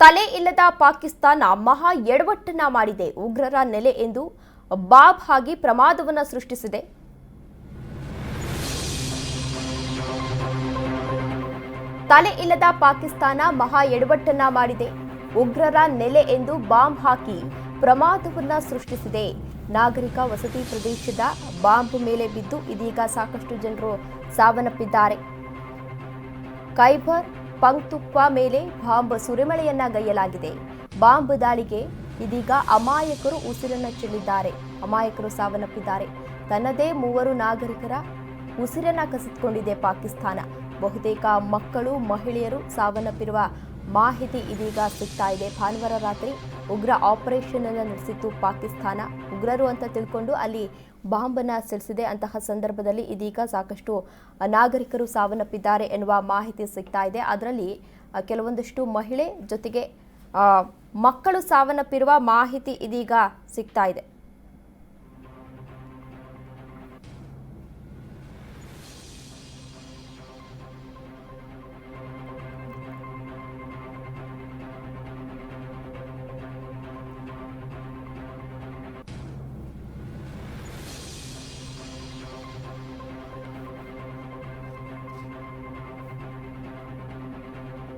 ತಲೆ ಇಲ್ಲದ ಪಾಕಿಸ್ತಾನ ಮಹಾ ಎಡವಟ್ಟನ್ನ ಮಾಡಿದೆ. ಉಗ್ರರ ನೆಲೆ ಎಂದು ಬಾಬ್ ಆಗಿ ಪ್ರಮಾದವನ್ನ ಸೃಷ್ಟಿಸಿದೆ. ತಲೆ ಇಲ್ಲದ ಪಾಕಿಸ್ತಾನ ಮಹಾ ಎಡವಟ್ಟನ್ನ ಮಾಡಿದೆ. ಉಗ್ರರ ನೆಲೆ ಎಂದು ಬಾಂಬ್ ಹಾಕಿ ಪ್ರಮಾದವನ್ನ ಸೃಷ್ಟಿಸಿದೆ. ನಾಗರಿಕ ವಸತಿ ಪ್ರದೇಶದ ಬಾಂಬ್ ಮೇಲೆ ಬಿದ್ದು ಇದೀಗ ಸಾಕಷ್ಟು ಜನರು ಸಾವನ್ನಪ್ಪಿದ್ದಾರೆ. ಖೈಬರ್ ಪಂಕ್ತುಕ್ವಾ ಮೇಲೆ ಬಾಂಬ್ ಸುರಿಮಳೆಯನ್ನ ಗೈಯಲಾಗಿದೆ ಬಾಂಬ್ ದಾಳಿಗೆ ಇದೀಗ ಅಮಾಯಕರು ಉಸಿರನ್ನ ಚೆಲ್ಲಿದ್ದಾರೆ. ಅಮಾಯಕರು ಸಾವನ್ನಪ್ಪಿದ್ದಾರೆ. ತನ್ನದೇ ಮೂವರು ನಾಗರಿಕರ ಉಸಿರನ್ನ ಕಸಿದುಕೊಂಡಿದೆ ಪಾಕಿಸ್ತಾನ. ಬಹುತೇಕ ಮಕ್ಕಳು ಮಹಿಳೆಯರು ಸಾವನ್ನಪ್ಪಿರುವ ಮಾಹಿತಿ ಇದೀಗ ಸಿಗ್ತಾ ಇದೆ. ಭಾನುವಾರ ರಾತ್ರಿ ಉಗ್ರ ಆಪರೇಷನ್ ಅನ್ನು ನಡೆಸಿತ್ತು ಪಾಕಿಸ್ತಾನ. ಉಗ್ರರು ಅಂತ ತಿಳ್ಕೊಂಡು ಅಲ್ಲಿ ಬಾಂಬನ್ನು ಸಿಡಿಸಿದೆ. ಅಂತಹ ಸಂದರ್ಭದಲ್ಲಿ ಇದೀಗ ಸಾಕಷ್ಟು ನಾಗರಿಕರು ಸಾವನ್ನಪ್ಪಿದ್ದಾರೆ ಎನ್ನುವ ಮಾಹಿತಿ ಸಿಗ್ತಾ ಇದೆ. ಅದರಲ್ಲಿ ಕೆಲವೊಂದಷ್ಟು ಮಹಿಳೆ ಜೊತೆಗೆ ಮಕ್ಕಳು ಸಾವನ್ನಪ್ಪಿರುವ ಮಾಹಿತಿ ಇದೀಗ ಸಿಗ್ತಾ ಇದೆ.